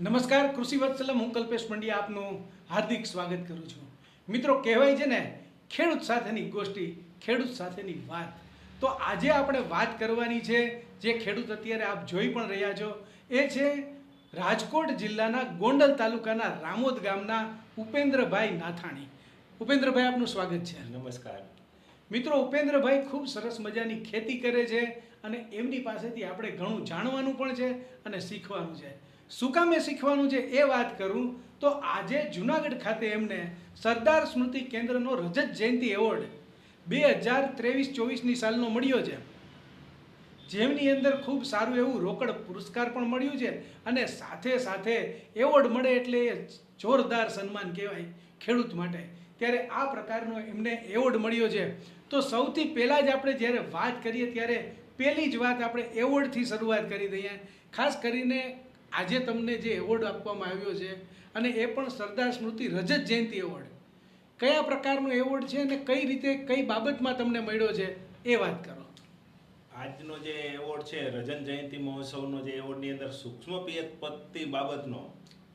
નમસ્કાર કૃષિ વત્સલમ હું કલ્પેશ પંડ્યા આપનું હાર્દિક સ્વાગત કરું છું. મિત્રો કહેવાય છે ને ખેડૂત સાથેની ગોષ્ઠી ખેડૂત સાથેની વાત. તો આજે આપણે વાત કરવાની છે જે ખેડૂત અત્યારે આપ જોઈ પણ રહ્યા છો એ છે રાજકોટ જિલ્લાના ગોંડલ તાલુકાના રામોદ ગામના ઉપેન્દ્રભાઈ નાથાણી. ઉપેન્દ્રભાઈ આપનું સ્વાગત છે. નમસ્કાર. મિત્રો ઉપેન્દ્રભાઈ ખૂબ સરસ મજાની ખેતી કરે છે અને એમની પાસેથી આપણે ઘણું જાણવાનું પણ છે અને શીખવાનું છે. શું કામે શીખવાનું છે એ વાત કરું? તો આજે જુનાગઢ ખાતે એમને સરદાર સ્મૃતિ કેન્દ્રનો રજત જયંતિ એવોર્ડ બે હજાર ત્રેવીસ ચોવીસની સાલનો મળ્યો છે. જેમની અંદર ખૂબ સારું એવું રોકડ પુરસ્કાર પણ મળ્યું છે અને સાથે સાથે એવોર્ડ મળે એટલે જોરદાર સન્માન કહેવાય ખેડૂત માટે. ત્યારે આ પ્રકારનો એમને એવોર્ડ મળ્યો છે. તો સૌથી પહેલાં જ આપણે જ્યારે વાત કરીએ ત્યારે પહેલી જ વાત આપણે એવોર્ડથી શરૂઆત કરી દઈએ. ખાસ કરીને આજે તમને જે એવોર્ડ આપવામાં આવ્યો છે અને એ પણ સરદાર સ્મૃતિ રજત જયંતિ એવોર્ડ. કયા પ્રકારનો એવોર્ડ છે અને કઈ રીતે કઈ બાબતમાં તમને મળ્યો છે એ વાત કરો. આજનો જે એવોર્ડ છે, રજન જયંતિ મહોત્સવનો જે એવોર્ડની અંદર સૂક્ષ્મ પિયતપત્તિ બાબતનો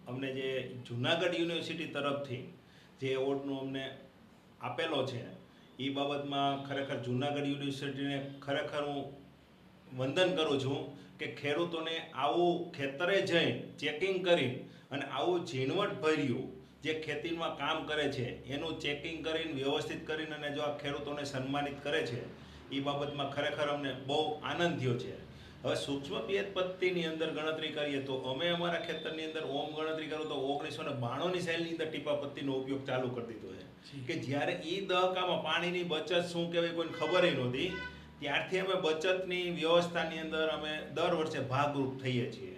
અમને જે જુનાગઢ યુનિવર્સિટી તરફથી જે એવોર્ડનો અમને આપેલો છે એ બાબતમાં ખરેખર જુનાગઢ યુનિવર્સિટીને ખરેખર હું વંદન કરું છું કે ખેડૂતોને આવું ખેતરે જઈ ચેકિંગ કરી અને આવું ઝીણવટ ભર્યું જે ખેતીમાં કામ કરે છે એનું ચેકિંગ કરીને વ્યવસ્થિત કરીને અને જો આ ખેડૂતોને સન્માનિત કરે છે એ બાબતમાં ખરેખર અમને બહુ આનંદ થયો છે. હવે સૂક્ષ્મ પિયત પદ્ધતિની અંદર ગણતરી કરીએ તો અમે અમારા ખેતરની અંદર ઓમ ગણતરી કરું તો ઓગણીસો ને બાણુંની સાલની અંદર ટીપા પત્તીનો ઉપયોગ ચાલુ કરી દીધો છે. કે જ્યારે એ દહકામાં પાણીની બચત શું કહેવાય કોઈને ખબર નહોતી. ત્યારથી અમે બચતની વ્યવસ્થાની અંદર અમે દર વર્ષે ભાગરૂપ થઈએ છીએ.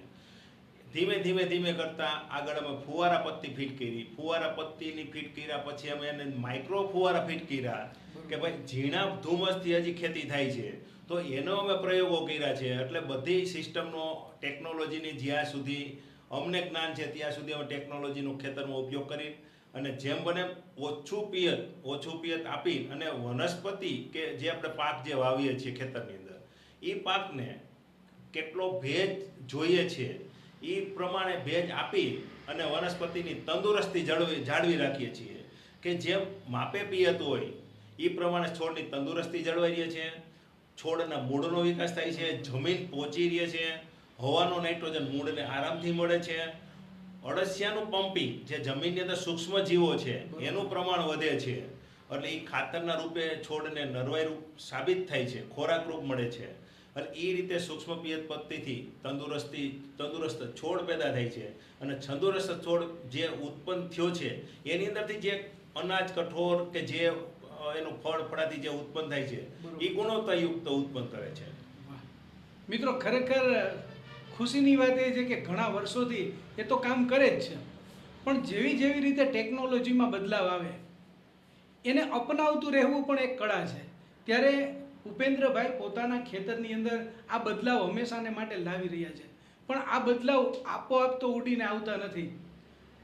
ધીમે ધીમે ધીમે કરતા આગળ અમે ફુવારા પત્તી ફિટ કરી. ફુવારા પત્તીની ફિટ કર્યા પછી અમે એને માઇક્રો ફુવારા ફિટ કર્યા કે ભાઈ ઝીણા ધુમ્મસથી હજી ખેતી થાય છે. તો એનો અમે પ્રયોગો કર્યા છે. એટલે બધી સિસ્ટમનો ટેકનોલોજીની જ્યાં સુધી અમને જ્ઞાન છે ત્યાં સુધી અમે ટેકનોલોજીનો ખેતરમાં ઉપયોગ કરી. અને જેમ બને ઓછું પિયત ઓછું પિયત આપી અને વનસ્પતિ કે જે આપણે પાક જે વાવીએ છીએ ખેતરની અંદર એ પાકને કેટલો ભેજ જોઈએ છે એ પ્રમાણે ભેજ આપી અને વનસ્પતિની તંદુરસ્તી જાળવી જાળવી રાખીએ છીએ કે જેમ માપે પિયત હોય એ પ્રમાણે છોડની તંદુરસ્તી જળવાઈ રહે છે, છોડના મૂળનો વિકાસ થાય છે, જમીન પહોંચી રહે છે, હવાનો નાઇટ્રોજન મૂળને આરામથી મળે છે અળસિયાનું પમ્પિંગ જે જમીનની અંદર સૂક્ષ્મ જીવો છે એનું પ્રમાણ વધે છે. એટલે એ ખાતરના રૂપે છોડને નરવાઈ રૂપ સાબિત થાય છે ખોરાક રૂપ મળે છે. એટલે એ રીતે સૂક્ષ્મ પિયત પદ્ધતિથી તંદુરસ્તી તંદુરસ્ત છોડ પેદા થાય છે. અને તંદુરસ્ત છોડ જે ઉત્પન્ન થયો છે એની અંદરથી જે અનાજ કઠોર કે જે એનું ફળ ફળાથી જે ઉત્પન્ન થાય છે એ ગુણવત્તાયુક્ત ઉત્પન્ન કરે છે. મિત્રો ખરેખર ખુશીની વાત એ છે કે ઘણા વર્ષોથી એ તો કામ કરે જ છે. પણ જેવી જેવી રીતે ટેકનોલોજીમાં બદલાવ આવે, એને અપનાવતું રહેવું પણ એક કળા છે. ત્યારે ઉપેન્દ્રભાઈ પોતાના ખેતરની અંદર આ બદલાવ હંમેશાને માટે લાવી રહ્યા છે. પણ આ બદલાવ આપોઆપ તો ઉડીને આવતા નથી.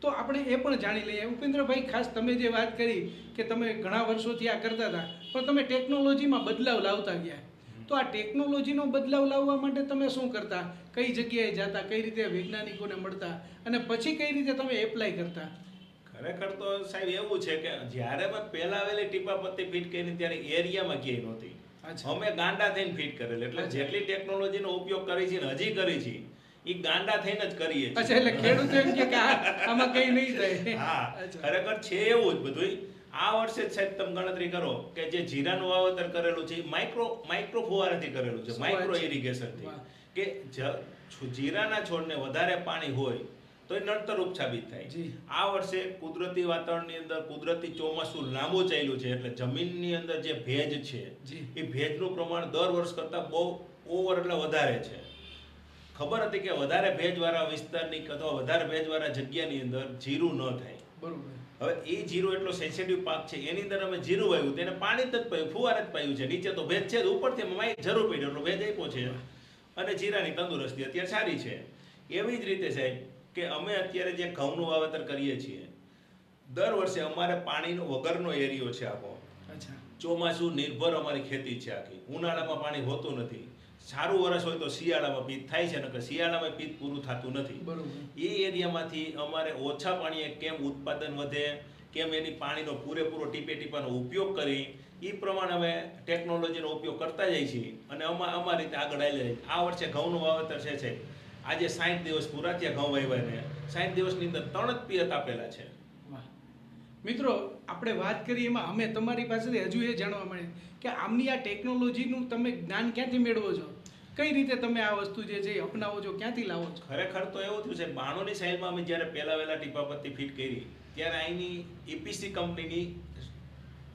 તો આપણે એ પણ જાણી લઈએ. ઉપેન્દ્રભાઈ, ખાસ તમે જે વાત કરી કે તમે ઘણા વર્ષોથી આ કરતા હતા, પણ તમે ટેકનોલોજીમાં બદલાવ લાવતા ગયા. તો આ ટેકનોલોજીનો બદલાવ લાવવા માટે તમે શું કરતા? કઈ જગ્યાએ જતા? કઈ રીતે વૈજ્ઞાનિકોને મળતા? અને પછી કઈ રીતે તમે એપ્લાય કરતા? ખરેખર તો સાહેબ એવું છે કે જ્યારે મેં પહેલા આવેલી ટીપા પત્તી ફિટ કરી ત્યારે એરિયામાં ક્યાંય નહોતી. અમે ગાંડા થઈને ફિટ કરેલ. એટલે. જેટલી ટેકનોલોજીનો ઉપયોગ કરી છે ને હજી કરી છે એ ગાંડા થઈને જ કરીએ છીએ. એટલે ખેડૂતો એમ કે આમાં કઈ નહીં થાય. હા ખરેખર છે એવું જ બધું આ વર્ષે સાહેબ તમે ગણતરી કરો કે જે જીરાનું વાવેતર કરેલું છે માઇક્રો માઇક્રો ફુવારાથી કરેલું છે માઇક્રો? ઇરિગેશનથી કે જીરાના છોડને વધારે પાણી હોય તો એ નડતરરૂપ સાબિત થાય. આ વર્ષે કુદરતી વાતાવરણની અંદર કુદરતી ચોમાસું લાંબુ ચાલ્યું છે એટલે જમીનની અંદર જે ભેજ છે. એ ભેજનું પ્રમાણ દર વર્ષ કરતાં બહુ ઓવર એટલે વધારે છે. ખબર હતી કે વધારે ભેજવાળા વિસ્તારની અથવા વધારે ભેજવાળા જગ્યાની અંદર જીરું ન થાય. હવે એ જીરું એટલો સેન્સિટિવ પાક છે એની અંદર અમે જીરું વાવ્યું તેને પાણી જ પાયું ફુવાર જ પાયું છે. નીચે તો ભેજ છે ઉપરથી માઈ જરૂર પડી એટલો ભેજ આપ્યો છે. અને જીરાની તંદુરસ્તી અત્યારે સારી છે. એવી જ રીતે સાહેબ કે અમે અત્યારે જે ઘઉંનું વાવેતર કરીએ છીએ દર વર્ષે અમારે પાણીનો વગરનો એરિયો છે આખો. અચ્છા. ચોમાસું નિર્ભર અમારી ખેતી છે આખી. ઉનાળામાં પાણી હોતું નથી. સારું વરસ હોય તો શિયાળામાં પીત થાય છે નકર શિયાળામાં પીત પૂરું થતું નથી. એ એરિયામાંથી અમારે ઓછા પાણીએ કેમ ઉત્પાદન વધે કેમ એની પાણીનો પૂરેપૂરો ટીપે ટીપાનો ઉપયોગ કરી એ પ્રમાણે અમે ટેકનોલોજીનો ઉપયોગ કરતા જઈએ છીએ. અને અમા અમારી રીતે આગળ આવી જાય આ વર્ષે ઘઉંનું વાવેતર છે આજે સાઠ દિવસ પૂરા થયા ઘઉં વહીવાને સાઠ દિવસની અંદર ત્રણ જ પિયત આપેલા છે. મિત્રો આપણે વાત કરીએ એમાં અમે તમારી પાસેથી હજુ એ જાણવા મળે કે આમની આ ટેકનોલોજીનું તમે જ્ઞાન ક્યાંથી મેળવો છો? કઈ રીતે તમે આ વસ્તુ જે છે અપનાવો છો ક્યાંથી લાવો છો? ખરેખર તો એવું થયું છે બાણોની સાઈડમાં અમે જ્યારે પહેલા વહેલા ટીપાપત્તી ફિટ કરી ત્યારે અહીંની ઈપીસી કંપનીની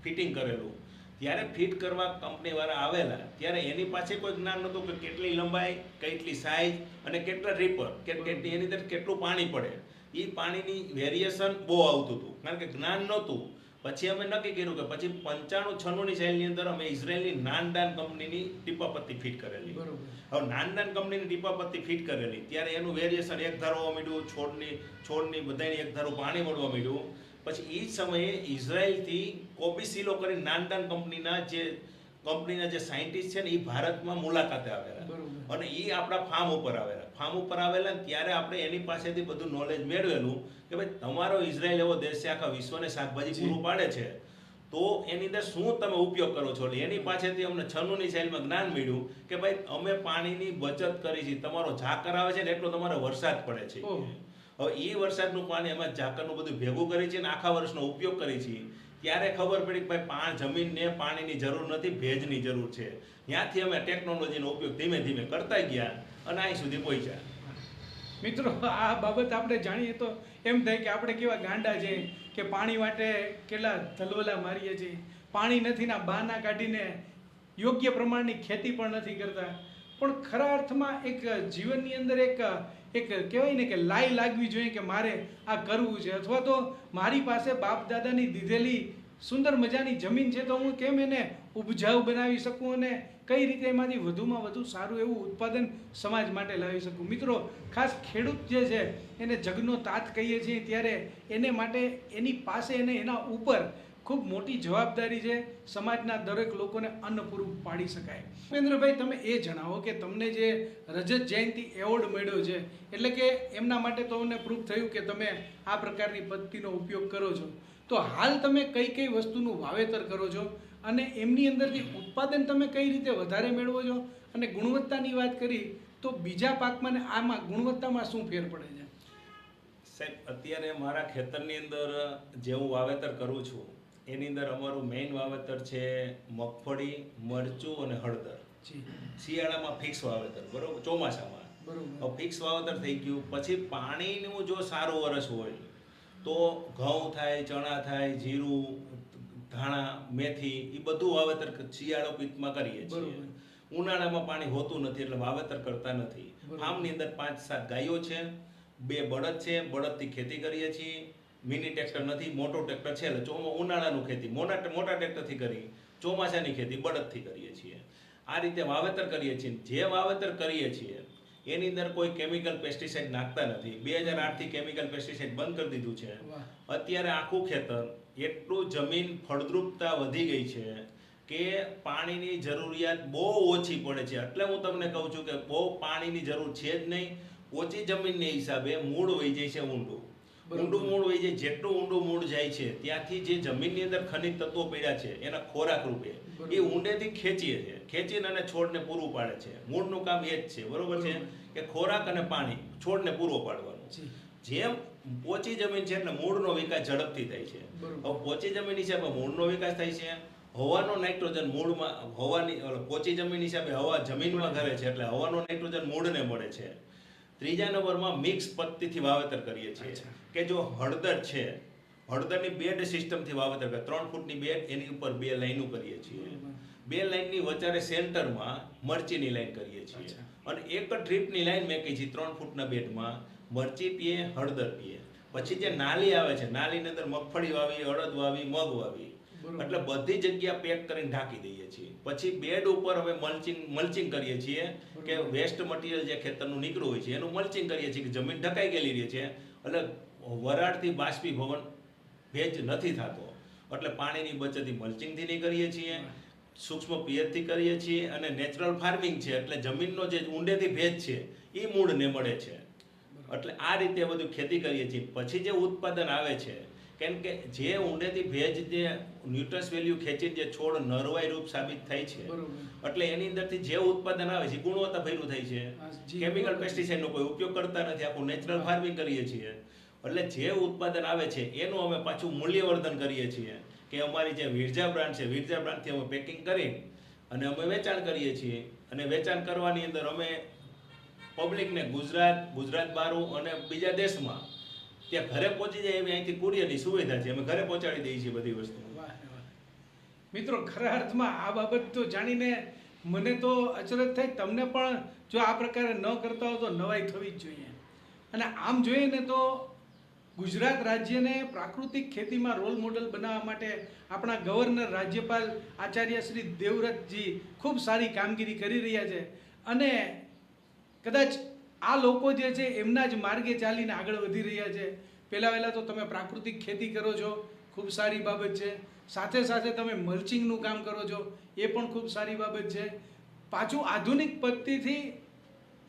ફિટિંગ કરેલું. ત્યારે ફિટ કરવા કંપનીવાળા આવેલા ત્યારે એની પાસે કોઈ જ્ઞાન નહોતું કે કેટલી લંબાઈ કેટલી સાઈઝ અને કેટલા રીપર કે કેટલી એની અંદર કેટલું પાણી પડે. એ પાણીની વેરિએશન બહુ આવતું હતું. કારણ કે જ્ઞાન નહોતું. પછી અમે નક્કી કર્યું કે પછી પંચાણું છન્નુંની સાઈલની અંદર અમે ઇઝરાયલની નાનદાન કંપનીની ટીપાપત્તી ફિટ કરેલી. બરાબર. હવે નાનદાન નાની કંપનીની ટીપાપત્તી ફિટ કરેલી. ત્યારે એનું વેરિએશન એક ધારો આવવા માંડ્યું છોડની છોડની બધાની એક ધારું પાણી મળવા માંડ્યું. પછી એ જ સમયે ઇઝરાયલથી કોબીસિલો કરીને નાની નાની કંપનીના જે કંપનીના જે સાયન્ટિસ્ટ છે ને એ ભારતમાં મુલાકાતે આવેલા. અને એ આપણા ફાર્મ ઉપર આવેલા. ફાર્મ ઉપર આવેલા ત્યારે આપણે એની પાસેથી બધું નોલેજ મેળવેલું કે ભાઈ તમારો ઇઝરાયલ એવો દેશ છે આખા વિશ્વને શાકભાજી પૂરું પાડે છે તો એની અંદર શું તમે ઉપયોગ કરો છો? એટલે એની પાસેથી અમને છન્નુની સાઈલમાં જ્ઞાન મળ્યું કે ભાઈ અમે પાણીની બચત કરી છે. તમારો ઝાકર આવે છે ને એટલો તમારો વરસાદ પડે છે. હવે એ વરસાદનું પાણી અમે ઝાકરનું બધું ભેગું કરી છે ને આખા વર્ષનો ઉપયોગ કરી છીએ ત્યારે ખબર પડી કે ભાઈ પાણ જમીનને પાણીની જરૂર નથી, ભેજની જરૂર છે. ત્યાંથી અમે ટેકનોલોજીનો ઉપયોગ ધીમે ધીમે કરતા ગયા અને અહીં સુધી પહોંચ્યા. મિત્રો, આ બાબત આપણે જાણીએ તો એમ થાય કે આપણે કેવા ગાંડા છે કે પાણી માટે કેટલા ધલવલા મારીએ છીએ. પાણી નથી ના બહાના કાઢીને યોગ્ય પ્રમાણની ખેતી પણ નથી કરતા. પણ ખરા અર્થમાં એક જીવનની અંદર એક એક કહેવાય ને કે લાઈ લાગવી જોઈએ કે મારે આ કરવું છે. અથવા તો મારી પાસે બાપ દાદાની દીધેલી સુંદર મજાની જમીન છે તો હું કેમ એને ઉપજાઉ બનાવી શકું અને કઈ રીતે એમાંથી વધુમાં વધુ સારું એવું ઉત્પાદન સમાજ માટે લાવી શકું? મિત્રો, ખાસ ખેડૂત જે છે, એને જગનો તાત કહીએ છીએ ત્યારે એને માટે એની પાસે અને એના ઉપર ખૂબ મોટી જવાબદારી છે સમાજના દરેક લોકોને અન્ન પૂરું પાડી શકાય. ઉપેન્દ્રભાઈ તમે એ જણાવો કે તમને જે રજત જયંતિ એવોર્ડ મળ્યો છે, એટલે કે એમના માટે તો અમને પ્રૂફ થયું કે તમે આ પ્રકારની પદ્ધતિનો ઉપયોગ કરો છો. તો હાલ તમે કઈ કઈ વસ્તુનું વાવેતર કરો છો અને એમની અંદરથી ઉત્પાદન તમે કઈ રીતે વધારે મેળવો છો? અને ગુણવત્તાની વાત કરી, તો બીજા પાકમાં આમાં ગુણવત્તામાં શું ફેર પડે છે? સાહેબ, અત્યારે મારા ખેતરની અંદર જે હું વાવેતર કરું છું એની અંદર અમારું મેઇન વાવેતર છે મગફળી મરચું અને હળદર. શિયાળામાં ફિક્સ વાવેતર બરોબર? ચોમાસામાં. બરોબર. ફિક્સ વાવેતર થઈ ગયું. પછી પાણીનું જો સારું વરસ હોય તો ઘઉં થાય ચણા થાય જીરું ધાણા મેથી એ બધું વાવેતર શિયાળો પિત્તમાં કરીએ છીએ. ઉનાળામાં પાણી હોતું નથી એટલે વાવેતર કરતા નથી. ફાર્મની અંદર પાંચ સાત ગાયો છે બે બળદ છે બળદથી ખેતી કરીએ છીએ. મિની ટ્રેક્ટર નથી મોટો ટ્રેક્ટર છે. એટલે ચોમા ઉનાળાનું ખેતી મોટા મોટા ટ્રેક્ટરથી કરી ચોમાસાની ખેતી બળદથી કરીએ છીએ. આ રીતે વાવેતર કરીએ છીએ. જે વાવેતર કરીએ છીએ એની અંદર કોઈ કેમિકલ પેસ્ટિસાઇડ નાખતા નથી. બે હજાર આઠથી કેમિકલ પેસ્ટિસાઇડ બંધ કરી દીધું છે. અત્યારે આખું ખેતર એટલું જમીન ફળદ્રુપતા વધી ગઈ છે કે પાણીની જરૂરિયાત બહુ ઓછી પડે છે. એટલે હું તમને કહું છું કે બહુ પાણીની જરૂર છે જ નહીં. ઓછી જમીનને હિસાબે મૂળ વહી જાય છે ઊંડું. ઊંડું મૂળ હોય છે જેટલું ઊંડું મૂળ જાય છે ત્યાંથી જે જમીનની અંદર ખનિજ તત્વો પડ્યા છે એના ખોરાક રૂપે એ ઊંડેથી ખેંચીએ છે. ખેંચીને અને છોડને પૂરું પાડે છે. મૂળનું કામ એ જ છે બરોબર છે? કે ખોરાક અને પાણી છોડને પૂરો પાડવાનું. જેમ પોચી જમીન છે એટલે મૂળનો વિકાસ ઝડપથી થાય છે. હવે પોચી જમીન હિસાબે મૂળનો વિકાસ થાય છે. હવાનો નાઇટ્રોજન મૂળમાં હવાની પોચી જમીન હિસાબે હવા જમીનમાં ઘરે છે એટલે હવાનો નાઇટ્રોજન મૂળને મળે છે. ત્રીજા નંબરમાં મિક્સ પદ્ધતિથી વાવેતર કરીએ છીએ. કે જો હળદર છે હળદરની બેડ સિસ્ટમથી વાવેતર કરે ત્રણ ફૂટની બેડ એની ઉપર બે લાઈનો કરીએ છીએ. બે લાઈનની વચારે સેન્ટરમાં મરચીની લાઈન કરીએ છીએ. અને એક ડ્રીપની લાઈન મેકી છે ત્રણ ફૂટના બેડમાં મરચી પીએ હળદર પીએ. પછી જે નાલી આવે છે નાલીની અંદર મગફળી વાવી અડદ વાવી મગ વાવી. એટલે બધી જગ્યા પેક કરીને ઢાંકી દઈએ છીએ. પછી બેડ ઉપર હવે મલ્ચિંગ મલ્ચિંગ કરીએ છીએ કે વેસ્ટ મટીરિયલ જે ખેતરનું નીકળ્યું હોય છે એનું મલ્ચિંગ કરીએ છીએ કે જમીન ઢકાઈ ગયેલી રહે છે. એટલે વરાળથી બાષ્પીભવન ભેજ નથી થતો. એટલે પાણીની બચત મલ્ચિંગથી નહીં કરીએ છીએ સૂક્ષ્મ પિયતથી કરીએ છીએ અને નેચરલ ફાર્મિંગ છે. એટલે જમીનનો જે ઊંડેથી ભેજ છે એ મૂળને મળે છે. એટલે આ રીતે બધું ખેતી કરીએ છીએ. પછી જે ઉત્પાદન આવે છે કેમ કે જે ઊંડેથી ભેજ જે ન્યુટ્રસ વેલ્યુ ખેંચી જે છોડ નરવાઈ રૂપ સાબિત થાય છે એટલે એની અંદરથી જે ઉત્પાદન આવે છે ગુણવત્તા ભર્યું થાય છે. કેમિકલ. પેસ્ટિસાઇડનો કોઈ ઉપયોગ કરતા નથી. આખું નેચરલ ફાર્મિંગ કરીએ છીએ. એટલે જે ઉત્પાદન આવે છે, એનું અમે પાછું મૂલ્યવર્ધન કરીએ છીએ. કે અમારી જે વિરજા બ્રાન્ડ છે, વિરજા બ્રાન્ડથી અમે પેકિંગ કરી અને અમે વેચાણ કરીએ છીએ. અને વેચાણ કરવાની અંદર અમે પબ્લિકને ગુજરાત ગુજરાત બારું અને બીજા દેશમાં ત્યાં ઘરે પહોંચી જાય એવી અહીંથી કુરિયરની સુવિધા છે. અમે ઘરે પહોંચાડી દઈએ છીએ બધી વસ્તુ. મિત્રો, ખરા અર્થમાં આ બાબત તો જાણીને મને તો અચરજ થાય. તમને પણ જો આ પ્રકારે ન કરતા હો તો નવાઈ થવી જ જોઈએ. અને આમ જોઈએ ને તો ગુજરાત રાજ્યને પ્રાકૃતિક ખેતીમાં રોલ મોડલ બનાવવા માટે આપણા ગવર્નર રાજ્યપાલ આચાર્ય શ્રી દેવવ્રતજી ખૂબ સારી કામગીરી કરી રહ્યા છે. અને કદાચ આ લોકો જે છે એમના જ માર્ગે ચાલીને આગળ વધી રહ્યા છે. પહેલાં વહેલાં તો તમે પ્રાકૃતિક ખેતી કરો છો, ખૂબ સારી બાબત છે. સાથે સાથે તમે મલ્ચિંગનું કામ કરો છો, એ પણ ખૂબ સારી બાબત છે. પાછું આધુનિક પદ્ધતિથી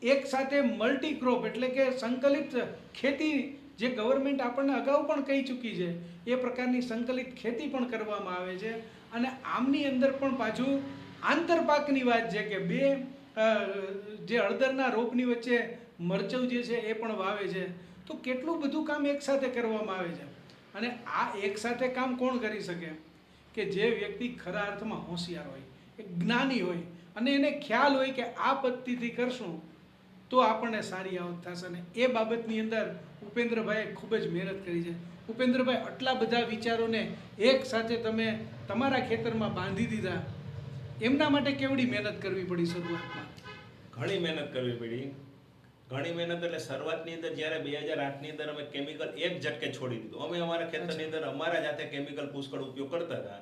એક સાથે મલ્ટી ક્રોપ એટલે કે સંકલિત ખેતી જે ગવર્મેન્ટ આપણને અગાઉ પણ કહી ચૂકી છે, એ પ્રકારની સંકલિત ખેતી પણ કરવામાં આવે છે. અને આમની અંદર પણ પાછું આંતરપાકની વાત છે કે બે જે હળદરના રોપની વચ્ચે મરચું જે છે એ પણ વાવે છે. તો કેટલું બધું કામ એકસાથે કરવામાં આવે છે? અને આ એકસાથે કામ કોણ કરી શકે? કે જે વ્યક્તિ ખરા અર્થમાં હોશિયાર હોય એ જ્ઞાની હોય, અને એને ખ્યાલ હોય કે આ પદ્ધતિથી કરશું તો આપણને સારી આવક થશે અને એ બાબતની અંદર ઉપેન્દ્રભાઈએ ખૂબ જ મહેનત કરી છે. ઉપેન્દ્રભાઈ આટલા બધા વિચારોને એક સાથે તમે તમારા ખેતરમાં બાંધી દીધા. એમના માટે કેવડી મહેનત કરવી પડી શરૂઆતમાં? ઘણી મહેનત કરવી પડી. ઘણી મહેનત એટલે શરૂઆતની અંદર જ્યારે બે હજાર આઠની અંદર અમે કેમિકલ એક ઝટકે છોડી દીધું. અમે અમારા ખેતરની અંદર અમારા જાતે કેમિકલ પુષ્કળ ઉપયોગ કરતા હતા.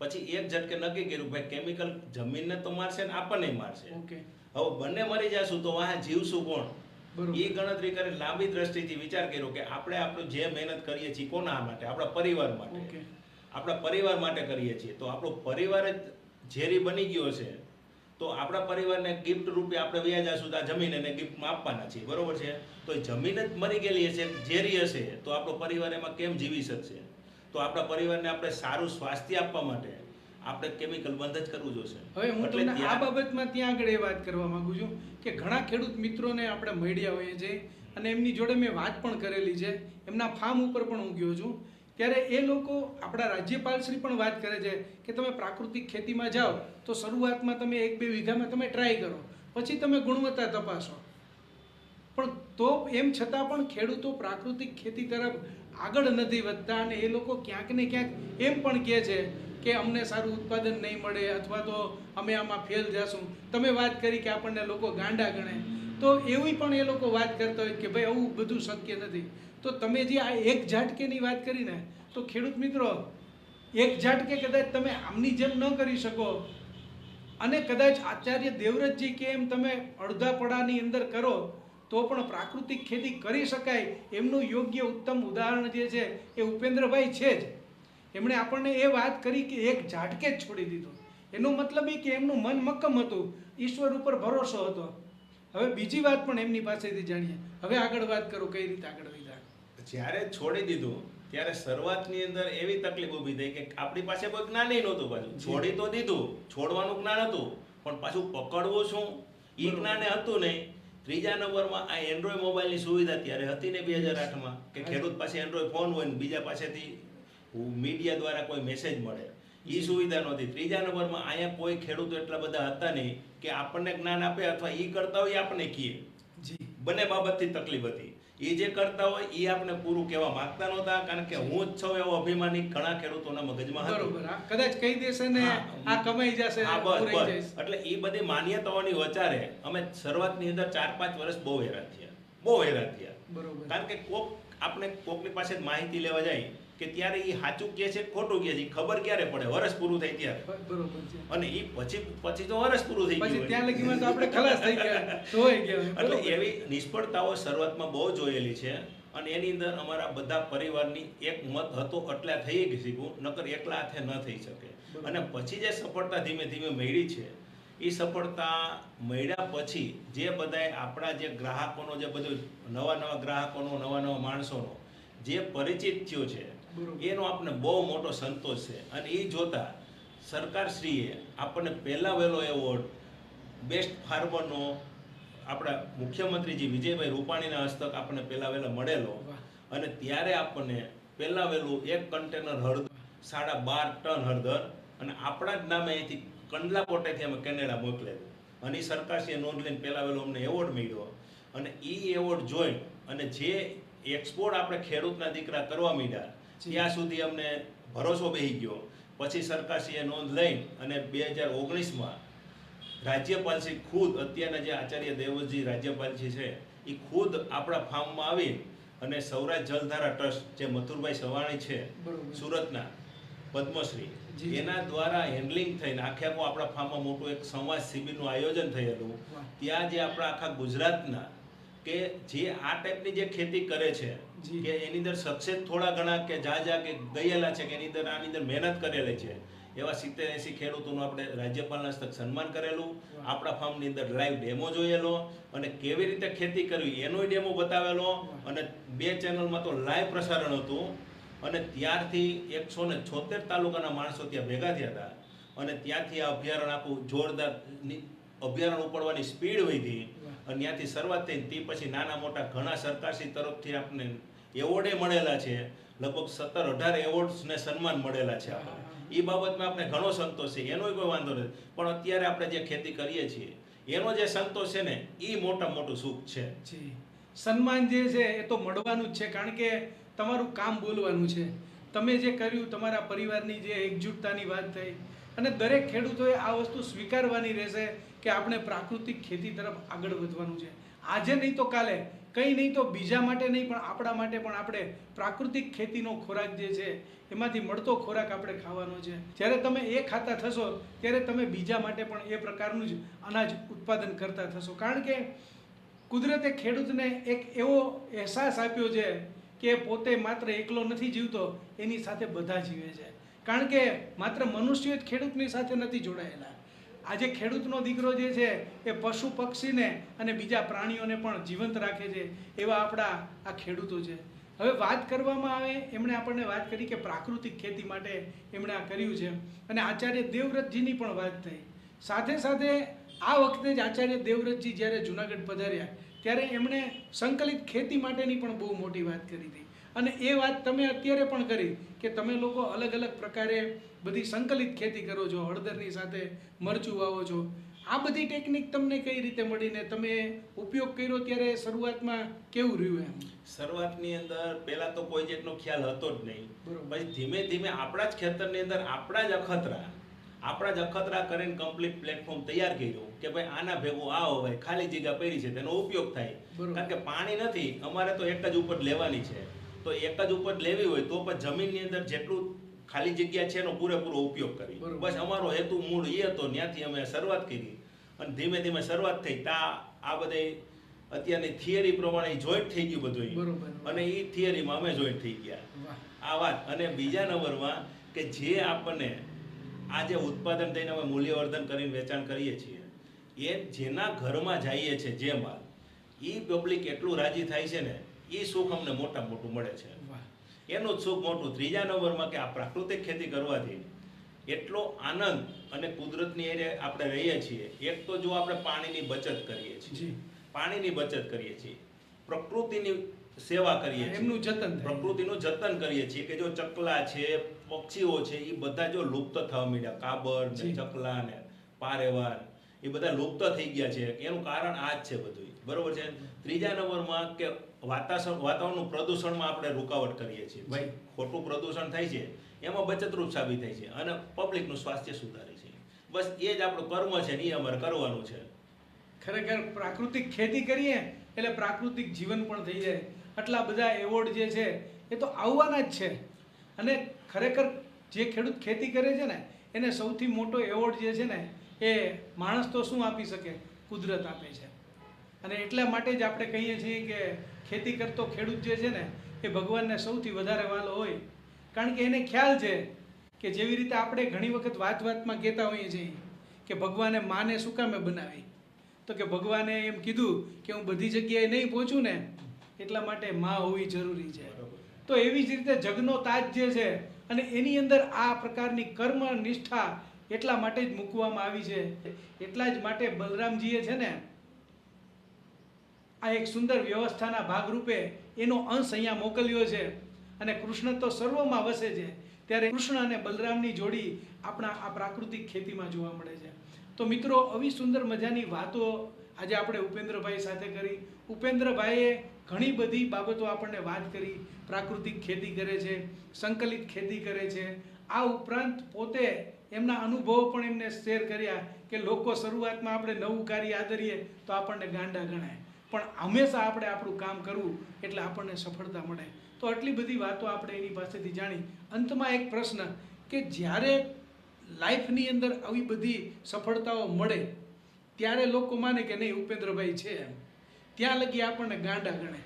પછી એક ઝટકે નક્કી કર્યું ભાઈ કેમિકલ જમીનને તો મારશે ને આપણને મારશે. ઓકે. હવે બંને મરી જશું તો વાહ જીવશું કોણ? એ ગણતરી કરી લાંબી દ્રષ્ટિથી વિચાર કર્યો કે આપણે આપણું જે મહેનત કરીએ છીએ કોના માટે? આપણા પરિવાર માટે. આપણા પરિવાર માટે કરીએ છીએ. તો આપણો પરિવાર જ ઝેરી બની ગયો છે તો આપણા પરિવારને ગિફ્ટ રૂપે આપણે વ્યાજ આસુદ આ જમીન એને ગિફ્ટમાં આપવાના છીએ. બરોબર છે? તો એ જમીન જ મરી ગયેલી હશે ઝેરી હશે તો આપણો પરિવાર એમાં કેમ જીવી શકશે? તો આપણા પરિવારને આપણે સારું સ્વાસ્થ્ય આપવા માટે આપણે કેમિકલ બંધ જ કરવું જોશે. હવે હું તમને આ બાબતમાં ત્યાં આગળ એ વાત કરવા માંગુ છું કે ઘણા ખેડૂત મિત્રોને આપણે મળ્યા હોઈએ છીએ અને એમની જોડે મેં વાત પણ કરેલી છે. એમના ફાર્મ ઉપર પણ હું ગયો છું. ત્યારે એ લોકો આપણા રાજ્યપાલશ્રી પણ વાત કરે છે કે તમે પ્રાકૃતિક ખેતીમાં જાઓ તો શરૂઆતમાં તમે એક બે વીઘામાં તમે ટ્રાય કરો. પછી તમે ગુણવત્તા તપાસો. પણ તો એમ છતાં પણ ખેડૂતો પ્રાકૃતિક ખેતી તરફ આગળ નથી વધતા અને એ લોકો ક્યાંક ને ક્યાંક એમ પણ કહે છે કે અમને સારું ઉત્પાદન નહીં મળે અથવા તો અમે આમાં ફેલ જશું. તમે વાત કરી કે આપણને લોકો ગાંડા ગણે. તો એવી પણ એ લોકો વાત કરતા હોય કે ભાઈ આવું બધું શક્ય નથી. તો તમે જે આ એક ઝાટકેની વાત કરીને તો ખેડૂત મિત્રો, એક ઝાટકે કદાચ તમે આમની જેમ ન કરી શકો. અને કદાચ આચાર્ય દેવવ્રતજી કે એમ તમે અડધા પડાની અંદર કરો, તો પણ પ્રાકૃતિક ખેતી કરી શકાય. એમનું યોગ્ય ઉત્તમ ઉદાહરણ જે છે એ ઉપેન્દ્રભાઈ છે જ. એમણે આપણને એ વાત કરી કે એક ઝાટકે જ છોડી દીધો. એનો મતલબ એ કે એમનું મન મક્કમ હતું ઈશ્વર ઉપર ભરોસો હતો. હવે બીજી વાત પણ એમની પાસેથી જાણીએ. હવે આગળ વાત કરો કઈ રીતે આગળ વધ્યા જ્યારે છોડી દીધું ત્યારે શરૂઆતની અંદર એવી તકલીફ ઊભી થઈ કે આપણી પાસે કોઈ જ્ઞાન નહોતું પાછું. છોડી તો દીધું છોડવાનું જ્ઞાન હતું પણ પાછું પકડવું શું? એ. જ્ઞાને હતું નહીં. ત્રીજા નંબરમાં આ એન્ડ્રોઈડ મોબાઈલની સુવિધા ત્યારે હતી ને બે હજાર આઠમાં કે ખેડૂત પાસે એન્ડ્રોઈડ ફોન હોય ને બીજા પાસેથી મીડિયા દ્વારા કોઈ મેસેજ મળે. એ સુવિધા નહોતી. ત્રીજા નંબરમાં અહીંયા કોઈ ખેડૂતો એટલા બધા હતા નહીં કે આપણને જ્ઞાન આપે અથવા એ કરતા હોય એ આપણને કીએ જી. બંને બાબતથી તકલીફ હતી. એ જે કરતા હોય એ આપણે પૂરું કહેવા માંગતા નહોતા કારણ કે હું જ છું એવો અભિમાની ઘણા ખેડૂતોના મગજમાં હતું. બરોબર. કદાચ કહી દેશે ને આ કમાઈ જશે આ બસ. એટલે એ બધી માન્યતાઓની વચારે અમે શરૂઆતની અંદર ચાર પાંચ વર્ષ બહુ હેરાન થયા. બહુ હેરાન થયા. બરોબર. કારણ કે કોક આપણે કોકની પાસે જ માહિતી લેવા જાય કે ત્યારે એ સાચું કે છે ખોટું કે છે ખબર ક્યારે પડે? વર્ષ પૂરું થાય ત્યારે. બરોબર છે. અને એ પછી પછી તો વર્ષ પૂરું થઈ ગયું ત્યાં લગી તો આપણે ખલાસ થઈ ગયા. એટલે એવી નિષ્ફળતાઓ શરૂઆતમાં બહુ જોયેલી છે અને એની અંદર અમારા બધા પરિવારની એક મત હતો એટલે થઈ ગઈ શીખવું નકર એકલા હાથે ન થઈ શકે. અને પછી જે સફળતા ધીમે ધીમે મળી છે એ સફળતા મળ્યા પછી જે બધાય આપણા જે ગ્રાહકોનો જે બધું નવા નવા ગ્રાહકોનો નવા નવા માણસોનો જે પરિચિત થયો છે. એનો આપણને બહુ મોટો સંતોષ છે. અને એ જોતા સરકારશ્રીએ આપણને પહેલાં વહેલો એવોર્ડ બેસ્ટ ફાર્મરનો આપણા મુખ્યમંત્રીજી વિજયભાઈ રૂપાણીના હસ્તક આપણને પહેલાં વહેલા મળેલો. અને ત્યારે આપણને પહેલાં વહેલું એક કન્ટેનર હળદર સાડા બાર ટન હળદર અને આપણા જ નામે અહીંથી કંડલા કોટેથી અમે કેનેડા મોકલેલું અને એ સરકારશ્રીએ નોંધ લઈને પહેલા વહેલો અમને એવોર્ડ મળ્યો. અને એ એવોર્ડ જોઈ અને જે એક્સપોર્ટ આપણે ખેડૂતના દીકરા કરવા માંડ્યા. ત્યાં સુધી અમને ભરોસો બેહી ગયો. પછી સરકારશ્રીએ નોંધ લઈ અને બે હજાર ઓગણીસમાં રાજ્યપાલશ્રી ખુદ અત્યારના જે આચાર્ય દેવજી રાજ્યપાલજી છે એ ખુદ આપણા ફાર્મમાં આવી અને સૌરાષ્ટ્ર જલધારા ટ્રસ્ટ જે મથુરભાઈ સવાણી છે સુરતના પદ્મશ્રી. એના દ્વારા હેન્ડલિંગ થઈને આખે આખું આપણા ફાર્મમાં મોટું એક સંવાદ શિબિરનું આયોજન થયેલું. ત્યાં જે આપણા આખા ગુજરાતના કે જે આ ટાઈપની જે ખેતી કરે છે. કે એની અંદર સક્સેસ થોડા ઘણા કે જા જા કે ગયેલા છે કે એની અંદર આની અંદર મહેનત કરેલી છે એવા સિત્તેર એસી ખેડૂતોનું આપણે રાજ્યપાલના હસ્તક સન્માન કરેલું આપણા ફાર્મની અંદર લાઈવ ડેમો જોયેલો અને કેવી રીતે ખેતી કરવી એનોય ડેમો બતાવેલો અને બે ચેનલમાં તો લાઈવ પ્રસારણ હતું અને ત્યારથી એકસો ને છોતેર તાલુકાના માણસો ત્યાં ભેગા થયા હતા અને ત્યાંથી આ અભયારણ્ય આખું જોરદાર અભયારણ્ય ઉપડવાની સ્પીડ વધી. અને ત્યાંથી શરૂઆત થઈ તે પછી નાના મોટા ઘણા સરકારશ્રી તરફથી આપને એવોર્ડે મળેલા છે. લગભગ સત્તર અઢાર એવોર્ડ્સને સન્માન મળેલા છે હા, હા, આપણે હા. એ બાબતમાં આપણે ઘણો સંતોષ છે. એનો કોઈ વાંધો નથી. પણ અત્યારે આપણે જે ખેતી કરીએ છીએ એનો જે સંતોષ છે ને એ મોટા મોટું સુખ છે. સન્માન જે છે એ તો મળવાનું જ છે કારણ કે તમારું કામ બોલવાનું છે. તમે જે કર્યું તમારા પરિવારની જે એકજૂટતાની વાત થઈ અને દરેક ખેડૂતોએ આ વસ્તુ સ્વીકારવાની રહેશે કે આપણે પ્રાકૃતિક ખેતી તરફ આગળ વધવાનું છે. આજે નહીં તો કાલે, કંઈ નહીં તો બીજા માટે નહીં, પણ આપણા માટે પણ આપણે પ્રાકૃતિક ખેતીનો ખોરાક જે છે, એમાંથી મળતો ખોરાક આપણે ખાવાનો છે. જ્યારે તમે એ ખાતા થશો, ત્યારે તમે બીજા માટે પણ એ પ્રકારનું જ અનાજ ઉત્પાદન કરતા થશો. કારણ કે કુદરતે ખેડૂતને એક એવો અહેસાસ આપ્યો છે કે પોતે માત્ર એકલો નથી જીવતો, એની સાથે બધા જીવે છે. કારણ કે માત્ર મનુષ્ય જ ખેડૂતની સાથે નથી જોડાયેલા. આજે ખેડૂતનો દીકરો જે છે એ પશુ પક્ષીને અને બીજા પ્રાણીઓને પણ જીવંત રાખે છે, એવા આપણા આ ખેડૂતો છે. હવે વાત કરવામાં આવે, એમણે આપણને વાત કરી કે પ્રાકૃતિક ખેતી માટે એમણે આ કર્યું છે. અને આચાર્ય દેવવ્રતજીની પણ વાત થઈ. સાથે સાથે આ વખતે જ આચાર્ય દેવવ્રતજી જ્યારે જુનાગઢ પધાર્યા, ત્યારે એમણે સંકલિત ખેતી માટેની પણ બહુ મોટી વાત કરી હતી. અને એ વાત તમે અત્યારે પણ કરી કે તમે લોકો અલગ અલગ પ્રકારે બધી સંકલિત ખેતી કરો છો હળદરની સાથે મરચું વાવો છો. આ બધી ટેકનિક તમને કઈ રીતે મળીને તમે ઉપયોગ કર્યો ત્યારે શરૂઆતમાં કેવું રહ્યું એમ? શરૂઆતની અંદર પહેલા તો કોઈ જાતનો ખ્યાલ હતો જ નહીં. પછી ધીમે ધીમે આપણા જ ખેતરની અંદર આપણા જ અખતરા આપણા જ અખતરા કરીને કમ્પ્લીટ પ્લેટફોર્મ તૈયાર કર્યું કે ભાઈ આના ભેગું આ હોય ખાલી જગ્યા પડી છે તેનો ઉપયોગ થાય. કારણ કે પાણી નથી અમારે તો એક જ ઉપજ લેવાની છે. તો એક જ ઉપજ લેવી હોય તો પણ જમીનની અંદર જેટલું ખાલી જગ્યા છે એનો પૂરેપૂરો ઉપયોગ કરી. બસ અમારો હેતુ મૂળ એ હતો ત્યાંથી અમે શરૂઆત કરી. અને ધીમે ધીમે શરૂઆત થઈ. તા આ બધે અત્યારની થિયરી પ્રમાણે જોઈન્ટ થઈ ગયું બધું અને એ થિયરીમાં અમે જોઈન્ટ થઈ ગયા. આ વાત. અને બીજા નંબરમાં કે જે આપણને આ જે ઉત્પાદન થઈને અમે મૂલ્યવર્ધન કરીને વેચાણ કરીએ છીએ એ જેના ઘરમાં જઈએ છે જે માલ એ પબ્લિક એટલું રાજી થાય છે ને એ સુખ અમને મોટા મોટું મળે છે. એનું જ સુખ મોટું. ત્રીજા નંબરમાં કે આ પ્રાકૃતિક ખેતી કરવાથી એટલો આનંદ અને કુદરતની એરે આપણે રહીએ છીએ. એક તો જો આપણે પાણીની બચત કરીએ છીએ. પાણીની બચત કરીએ છીએ. પ્રકૃતિની સેવા કરીએ છીએ. એમનું જતન પ્રકૃતિનું જતન કરીએ છીએ કે જો ચકલા છે પક્ષીઓ છે એ બધા જો લુપ્ત થવા માંડ્યા. કાબર ને ચકલા ને પારેવાર એ બધા લુપ્ત થઈ ગયા છે. એનું કારણ આ જ છે બધું બરોબર છે? ત્રીજા નંબરમાં કે વાતાવરણનું પ્રદૂષણમાં આપણે રૂકાવટ કરીએ છીએ. ભાઈ ખોટું પ્રદૂષણ થાય છે એમાં બચતરૂપ સાબિત થાય છે અને પબ્લિકનું સ્વાસ્થ્ય સુધારે છે. બસ એ જ આપણું કર્મ છે ને એ અમારે કરવાનું છે. ખરેખર પ્રાકૃતિક ખેતી કરીએ એટલે પ્રાકૃતિક જીવન પણ થઈ જાય. આટલા બધા એવોર્ડ જે છે એ તો આવવાના જ છે. અને ખરેખર જે ખેડૂત ખેતી કરે છે ને એને સૌથી મોટો એવોર્ડ જે છે ને એ માણસ તો શું આપી શકે? કુદરત આપે છે. અને એટલા માટે જ આપણે કહીએ છીએ કે ખેતી કરતો ખેડૂત જે છે ને એ ભગવાનને સૌથી વધારે વાલો હોય. કારણ કે એને ખ્યાલ છે કે જેવી રીતે આપણે ઘણી વખત વાત વાતમાં કહેતા હોઈએ છીએ કે ભગવાને માને શું કામે બનાવી? તો કે ભગવાને એમ કીધું કે હું બધી જગ્યાએ નહીં પહોંચું ને એટલા માટે માં હોવી જરૂરી છે. તો એવી જ રીતે જગનો તાજ જે છે અને એની અંદર આ પ્રકારની કર્મ નિષ્ઠા એટલા માટે જ મૂકવામાં આવી છે. એટલા જ માટે બલરામજીએ છે ને આ એક સુંદર વ્યવસ્થાના ભાગરૂપે એનો અંશ અહીંયા મોકલ્યો છે અને કૃષ્ણ તો સર્વમાં વસે છે. ત્યારે કૃષ્ણ અને બલરામની જોડી આપણા આ પ્રાકૃતિક ખેતીમાં જોવા મળે છે. તો મિત્રો, આવી સુંદર મજાની વાતો આજે આપણે ઉપેન્દ્રભાઈ સાથે કરી. ઉપેન્દ્રભાઈએ ઘણી બધી બાબતો આપણને વાત કરી. પ્રાકૃતિક ખેતી કરે છે, સંકલિત ખેતી કરે છે. આ ઉપરાંત પોતે એમના અનુભવો પણ એમને શેર કર્યા કે લોકો શરૂઆતમાં આપણે નવું કાર્ય આદરીએ તો આપણને ગાંડા ગણાય. પણ હંમેશા આપણે આપણું કામ કરવું એટલે આપણને સફળતા મળે. તો આટલી બધી વાતો આપણે એની પાસેથી જાણી. અંતમાં એક પ્રશ્ન કે જ્યારે લાઈફની અંદર આવી બધી સફળતાઓ મળે, ત્યારે લોકો માને કે નહીં, ઉપેન્દ્રભાઈ છે એમ. ત્યાં લગી આપણને ગાંડા ગણે.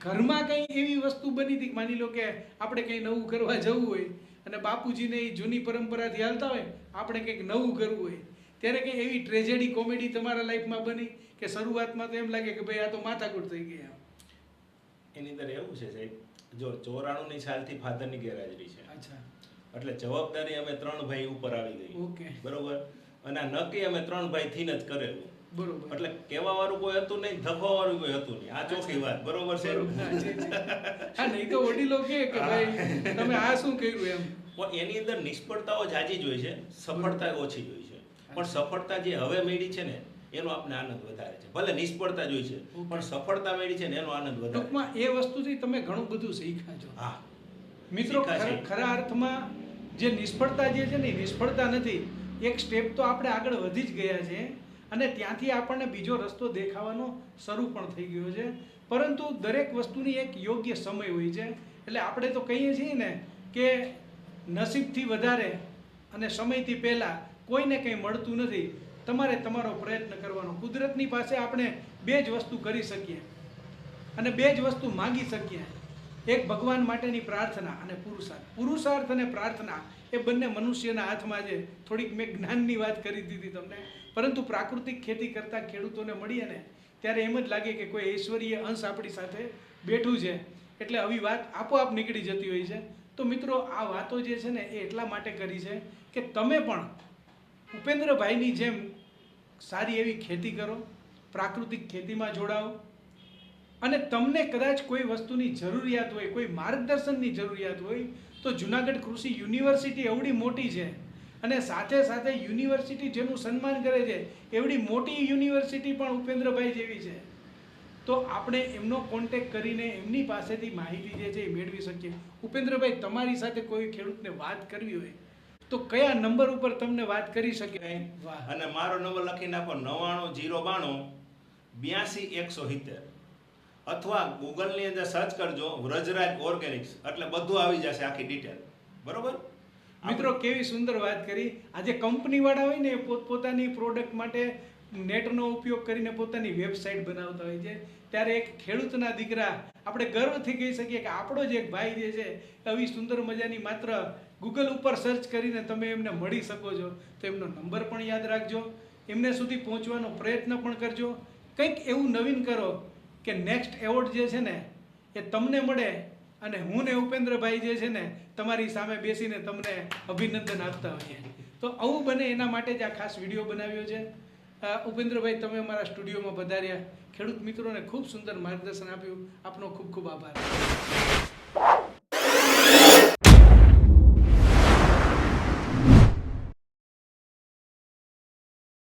ઘરમાં કંઈ એવી વસ્તુ બની હતી, માની લો કે આપણે કંઈ નવું કરવા જવું હોય અને બાપુજીને એ જૂની પરંપરાથી હાલતા હોય આપણે કંઈક નવું કરવું હોય ત્યારે કંઈ એવી ટ્રેજેડી કોમેડી તમારા લાઈફમાં બની કે શરૂઆતમાં તો એમ લાગે કે ભાઈ આ તો માથાકૂટ થઈ ગયા. એની અંદર એવું છે સાહેબ જો ચોરાણુંની સાલથી ફાધરની ગેરહાજરી છે. અચ્છા. એટલે જવાબદારી અમે ત્રણ ભાઈ ઉપર આવી ગઈ. ઓકે. બરોબર? અને આ નક્કી અમે ત્રણ ભાઈ થી જ કરેલું. બરોબર. એટલે કેવા વાળું કોઈ હતું નહીં ધફવા વાળું કોઈ હતું નહીં. આ ચોખ્ખી વાત બરોબર છે? હા, નહીં તો વડીલો કે ભાઈ તમે આ શું કર્યું એમ? પણ એની અંદર નિષ્ફળતાઓ જાજી જ હોય છે સફળતા ઓછી જ હોય છે. પણ સફળતા જે હવે મેળી છે ને એનો આપણે આનંદ વધારે છે. ભલે નિષ્ફળતા જોઈ છે પણ સફળતા મેળી છે ને એનો આનંદ વધારે. ટૂંકમાં એ વસ્તુથી તમે ઘણું બધું શીખ્યા છો. હા. મિત્રો ખરા- અર્થમાં જે નિષ્ફળતા જે છે ને નિષ્ફળતા નથી. એક સ્ટેપ તો આપણે આગળ વધી જ ગયા છે અને ત્યાંથી આપણને બીજો રસ્તો દેખાવાનો શરૂ પણ થઈ ગયો છે. પરંતુ દરેક વસ્તુની એક યોગ્ય સમય હોય છે. એટલે આપણે તો કહીએ છીએ ને કે નસીબથી વધારે અને સમયથી પહેલાં કોઈને કંઈ મળતું નથી, તમારે તમારો પ્રયત્ન કરવાનો. કુદરતની પાસે આપણે બે જ વસ્તુ કરી શકીએ અને બે જ વસ્તુ માંગી શકીએ. એક ભગવાન માટેની પ્રાર્થના અને પુરુષાર્થ. પુરુષાર્થ અને પ્રાર્થના એ બંને મનુષ્યના હાથમાં છે. થોડીક મેં જ્ઞાનની વાત કરી દીધી તમને. પરંતુ પ્રાકૃતિક ખેતી કરતા ખેડૂતોને મળીએ ને ત્યારે એમ જ લાગે કે કોઈ ઐશ્વર્ય અંશ આપણી સાથે બેઠું છે. એટલે આવી વાત આપોઆપ નીકળી જતી હોય છે. તો મિત્રો, આ વાતો જે છે ને, એ એટલા માટે કરી છે કે તમે પણ ઉપેન્દ્રભાઈની જેમ સારી એવી ખેતી કરો, પ્રાકૃતિક ખેતીમાં જોડાઓ અને તમને કદાચ કોઈ વસ્તુની જરૂરિયાત હોય, કોઈ માર્ગદર્શનની જરૂરિયાત હોય, તો જુનાગઢ કૃષિ યુનિવર્સિટી એવડી મોટી છે અને સાથે સાથે યુનિવર્સિટી જેનું સન્માન કરે છે, એવડી મોટી યુનિવર્સિટી પણ ઉપેન્દ્રભાઈ જેવી છે. તો આપણે એમનો કોન્ટેક કરીને એમની પાસેથી માહિતી જે છે એ મેળવી શકીએ. ઉપેન્દ્રભાઈ, તમારી સાથે કોઈ ખેડૂતને વાત કરવી હોય તો કયા નંબર ઉપર તમને વાત કરી શકે? અને મારો નંબર લખી નાખો નવ્વાણું જીરો બાણું બ્યાસી એકસો સિત્તેર. અથવા ગૂગલની અંદર સર્ચ કરજો વ્રજરાજ ઓર્ગેનિક્સ. એટલે બધું આવી જશે આખી ડિટેલ બરોબર? મિત્રો કેવી સુંદર વાત કરી. આજે કંપનીવાળા હોય ને એ પોતપોતાની પ્રોડક્ટ માટે નેટનો ઉપયોગ કરીને પોતાની વેબસાઇટ બનાવતા હોય છે. ત્યારે એક ખેડૂતના દીકરા આપણે ગર્વથી કહી શકીએ કે આપણો જ એક ભાઈ જે છે આવી સુંદર મજાની માત્ર ગૂગલ ઉપર સર્ચ કરીને તમે એમને મળી શકો છો. તો એમનો નંબર પણ યાદ રાખજો. એમને સુધી પહોંચવાનો પ્રયત્ન પણ કરજો. કંઈક એવું નવીન કરો કે નેક્સ્ટ એવોર્ડ જે છે ને, એ તમને મળે અને હું ને ઉપેન્દ્રભાઈ જે છે ને, તમારી સામે બેસીને તમને અભિનંદન આપતા હોઈએ. તો આવું બને એના માટે જ આ ખાસ વીડિયો બનાવ્યો છે. ઉપેન્દ્રભાઈ, તમે અમારા સ્ટુડિયોમાં પધાર્યા. ખેડૂત મિત્રોને ખૂબ સુંદર માર્ગદર્શન આપ્યું. આપનો ખૂબ ખૂબ આભાર.